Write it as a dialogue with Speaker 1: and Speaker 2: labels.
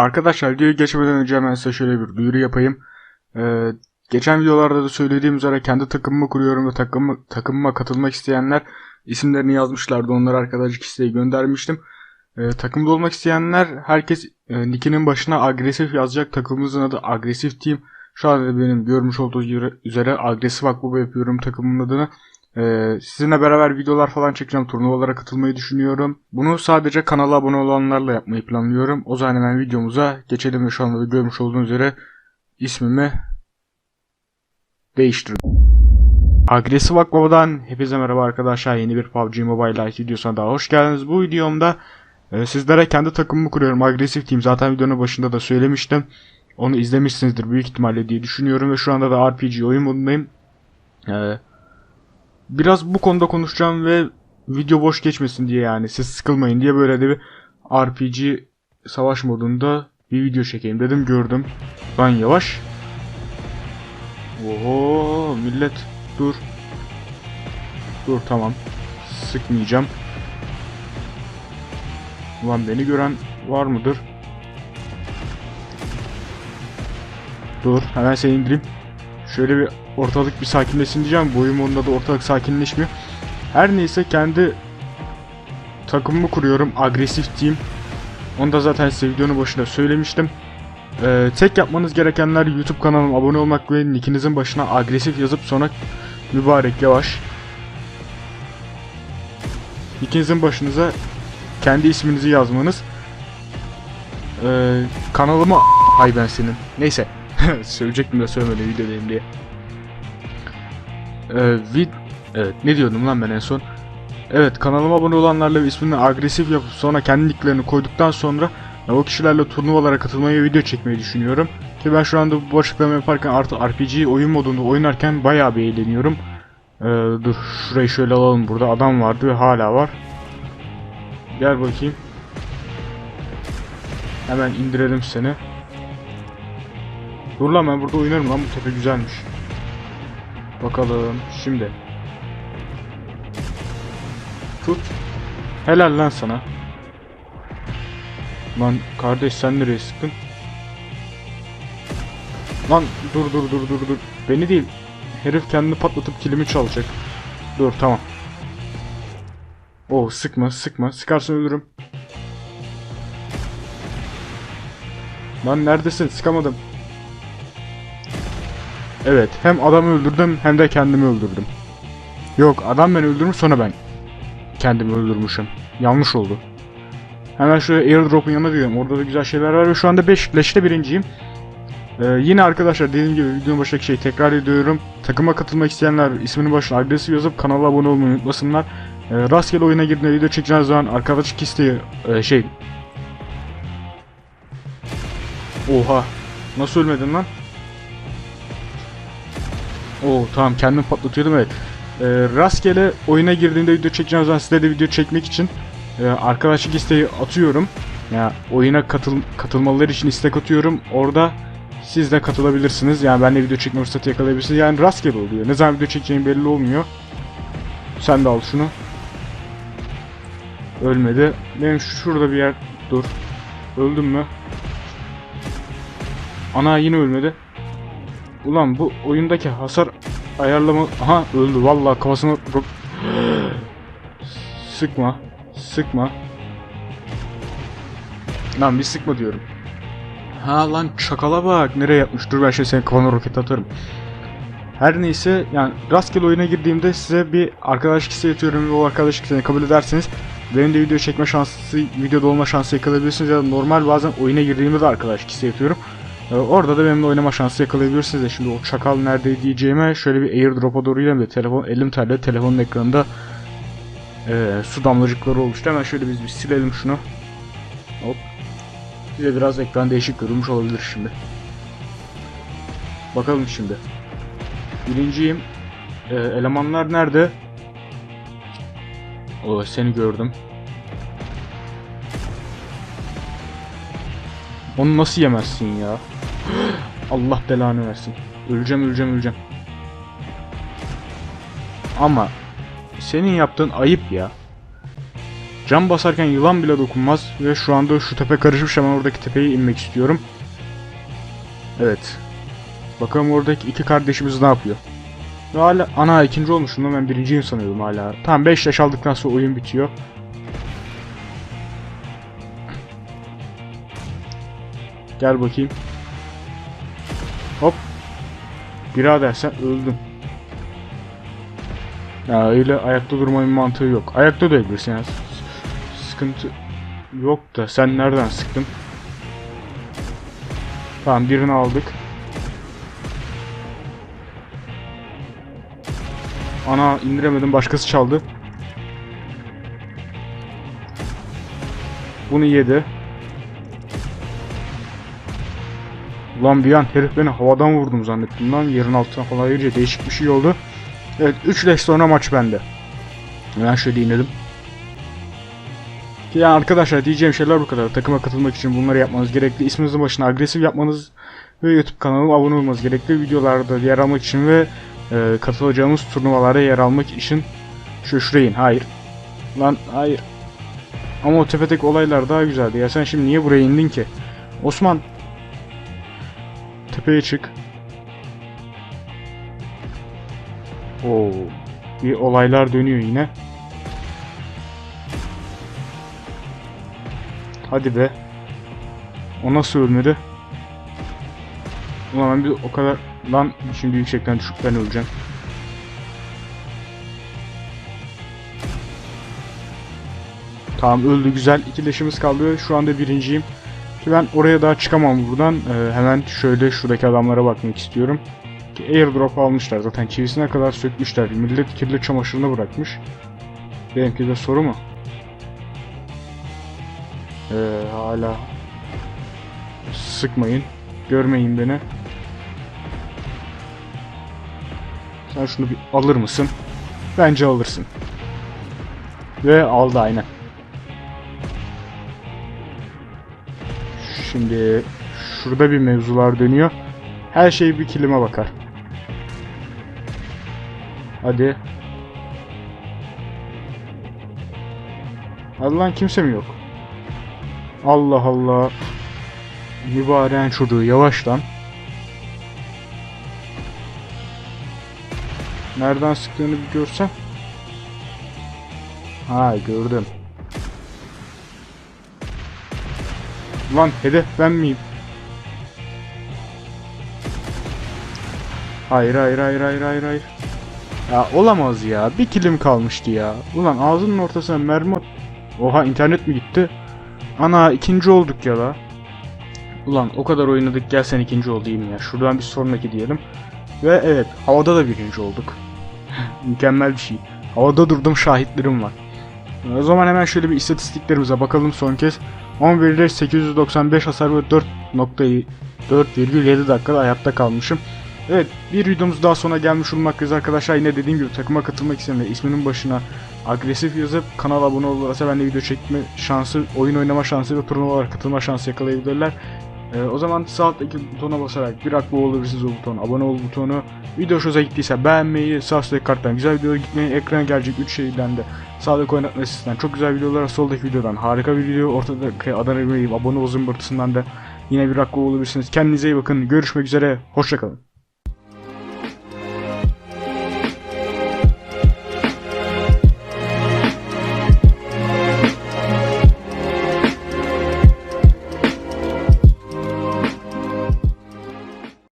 Speaker 1: Arkadaşlar videoya geçmeden önce hemen size şöyle bir duyuru yapayım. Ee, geçen videolarda da söylediğim üzere kendi takımımı kuruyorum ve takımı, takımıma katılmak isteyenler isimlerini yazmışlardı. Onlara arkadaşlık isteği göndermiştim. Ee, takımda olmak isteyenler herkes e, nickinin başına agresif yazacak. Takımımızın adı Agresif Team. Şu anda benim görmüş olduğunuz üzere- agresif akbaba yapıyorum takımımın adını. Ee, sizinle beraber videolar falan çekeceğim. Turnuvalara katılmayı düşünüyorum. Bunu sadece kanala abone olanlarla yapmayı planlıyorum. O zaman hemen videomuza geçelim ve şu anda da görmüş olduğunuz üzere ismimi değiştirdim. Agresif Akbaba'dan hepinize merhaba arkadaşlar. Yeni bir PUBG Mobile Lite videosuna daha hoş geldiniz. Bu videomda e, sizlere kendi takımımı kuruyorum. Agresif Team. Zaten videonun başında da söylemiştim. Onu izlemişsinizdir büyük ihtimalle diye düşünüyorum ve şu anda da RPG oyun modundayım. Ee, biraz bu konuda konuşacağım ve video boş geçmesin diye yani siz sıkılmayın diye böyle de bir RPG savaş modunda bir video çekeyim dedim gördüm. Ben yavaş. Oho millet dur. Dur tamam. Sıkmayacağım. Ulan beni gören var mıdır? Dur hemen seni indireyim. Şöyle bir ortalık bir sakinleşsin diyeceğim. Bu oyun modunda da ortalık sakinleşmiyor. Her neyse kendi takımımı kuruyorum. Agresif Team. Onu da zaten size videonun başında söylemiştim. Ee, tek yapmanız gerekenler YouTube kanalıma abone olmak ve nickinizin başına agresif yazıp sonra mübarek yavaş. Nickinizin başınıza kendi isminizi yazmanız. Ee, kanalıma hay ben senin. Neyse. Söyleyecektim de söylemedim videodayım diye. Ee, vid evet ne diyordum lan ben en son? Evet kanalıma abone olanlarla ismini agresif yapıp sonra kendi nicklerini koyduktan sonra o kişilerle turnuvalara katılmayı video çekmeyi düşünüyorum. Ki ben şu anda bu açıklama yaparken artı RPG oyun modunda oynarken bayağı bir eğleniyorum. Ee, dur şurayı şöyle alalım burada adam vardı ve hala var. Gel bakayım. Hemen indirelim seni. Dur lan ben burada oynarım lan bu tepe güzelmiş. Bakalım şimdi. Tut. Helal lan sana. Lan kardeş sen nereye sıktın? Lan dur dur dur dur dur. Beni değil. Herif kendini patlatıp kilimi çalacak. Dur tamam. Oh sıkma sıkma. Sıkarsan ölürüm. Lan neredesin? Sıkamadım. Evet, hem adamı öldürdüm hem de kendimi öldürdüm. Yok, adam beni öldürmüş sonra ben kendimi öldürmüşüm. Yanlış oldu. Hemen şöyle airdrop'un yanına gidelim. Orada da güzel şeyler var ve şu anda 5 leşte birinciyim. Ee, yine arkadaşlar dediğim gibi videonun başındaki şeyi tekrar ediyorum. Takıma katılmak isteyenler ismini başına agresif yazıp kanala abone olmayı unutmasınlar. Ee, rastgele oyuna girdiğinde video çekeceğiniz zaman arkadaşlık isteği e, şey... Oha. Nasıl ölmedin lan? Oo tamam kendim patlatıyordum evet. Ee, rastgele oyuna girdiğinde video çekeceğim zaman size de video çekmek için e, arkadaşlık isteği atıyorum. Ya oyuna katıl katılmaları için istek atıyorum. Orada siz de katılabilirsiniz. Yani benimle video çekme fırsatı yakalayabilirsiniz. Yani rastgele oluyor. Ne zaman video çekeceğim belli olmuyor. Sen de al şunu. Ölmedi. Benim şurada bir yer... Dur. Öldüm mü? Ana yine ölmedi. Ulan bu oyundaki hasar ayarlama... Aha öldü vallahi kafasına... sıkma. Sıkma. Lan bir sıkma diyorum. Ha lan çakala bak nereye yapmış. Dur ben şimdi senin kafana roket atarım. Her neyse yani rastgele oyuna girdiğimde size bir arkadaşlık isteği atıyorum ve o arkadaşlık isteğini kabul ederseniz benim de video çekme şansı, videoda olma şansı yakalayabilirsiniz ya da normal bazen oyuna girdiğimde de arkadaşlık isteği atıyorum. Ee, orada da benimle oynama şansı yakalayabilirsiniz de şimdi o çakal nerede diyeceğime şöyle bir airdrop'a doğru gidelim de telefon elim terle telefonun ekranında e, su damlacıkları oluştu. Hemen şöyle biz bir silelim şunu. Hop. Size biraz ekran değişik görünmüş olabilir şimdi. Bakalım şimdi. Birinciyim. Ee, elemanlar nerede? O seni gördüm. Onu nasıl yemezsin ya? Allah belanı versin. Öleceğim öleceğim öleceğim. Ama senin yaptığın ayıp ya. Cam basarken yılan bile dokunmaz ve şu anda şu tepe karışmış hemen oradaki tepeye inmek istiyorum. Evet. Bakalım oradaki iki kardeşimiz ne yapıyor. Ve hala ana ikinci olmuşum ben birinciyim sanıyordum hala. Tamam 5 yaş aldıktan sonra oyun bitiyor. Gel bakayım. Birader sen öldün. Ya öyle ayakta durmanın mantığı yok. Ayakta durabilirsin ya. S- Sıkıntı yok da sen nereden sıktın? Tamam birini aldık. Ana indiremedim başkası çaldı. Bunu yedi. Ulan bir an herif beni havadan vurdum zannettim lan. Yerin altına falan yiyince değişik bir şey oldu. Evet 3 leş sonra maç bende. Ben şöyle inelim. Yani arkadaşlar diyeceğim şeyler bu kadar. Takıma katılmak için bunları yapmanız gerekli. İsminizin başına agresif yapmanız ve YouTube kanalıma abone olmanız gerekli. Videolarda yer almak için ve e, katılacağımız turnuvalara yer almak için şu şuraya in. Hayır. Lan hayır. Ama o tepedeki olaylar daha güzeldi. Ya sen şimdi niye buraya indin ki? Osman. Tepeye çık. Oo. Bir olaylar dönüyor yine. Hadi be. O nasıl ölmedi? Ulan ben bir o kadar... Lan şimdi yüksekten düşüp ben öleceğim. Tamam öldü güzel. İkileşimiz kaldı. Şu anda birinciyim. Ki ben oraya daha çıkamam buradan. Ee, hemen şöyle şuradaki adamlara bakmak istiyorum. Ki airdrop almışlar zaten çivisine kadar sökmüşler. Millet kirli çamaşırını bırakmış. Benimki de soru mu? Ee, hala sıkmayın. Görmeyin beni. Sen şunu bir alır mısın? Bence alırsın. Ve aldı aynen. Şimdi şurada bir mevzular dönüyor. Her şey bir kilime bakar. Hadi. Hadi lan kimse mi yok? Allah Allah. Mübareğin çocuğu yavaş lan. Nereden sıktığını bir görsem. Ha gördüm. Lan hedef ben miyim? Hayır hayır hayır hayır hayır hayır. Ya olamaz ya. Bir kilim kalmıştı ya. Ulan ağzının ortasına mermi Oha internet mi gitti? Ana ikinci olduk ya la. Ulan o kadar oynadık gel sen ikinci olayım ya. Şuradan bir sonraki diyelim. Ve evet havada da birinci olduk. Mükemmel bir şey. Havada durdum şahitlerim var. O zaman hemen şöyle bir istatistiklerimize bakalım son kez. 10 veriler 895 hasar ve 4.4,7 dakikada hayatta kalmışım. Evet bir videomuz daha sona gelmiş olmaktayız arkadaşlar. Yine dediğim gibi takıma katılmak isteyenler isminin başına agresif yazıp kanala abone olursa ben de video çekme şansı, oyun oynama şansı ve turnuvalara katılma şansı yakalayabilirler. Ee, o zaman sağ alttaki butona basarak bir aklı olabilirsiniz o butonu, abone ol butonu. Video hoşunuza gittiyse beğenmeyi, sağ üstteki karttan güzel videolara gitmeyi, ekrana gelecek 3 şeyden de sağdaki oynatma listesinden çok güzel videolar, soldaki videodan harika bir video, ortadaki Adana Emeği, abone ol zımbırtısından da yine bir aklı olabilirsiniz. Kendinize iyi bakın, görüşmek üzere, hoşçakalın.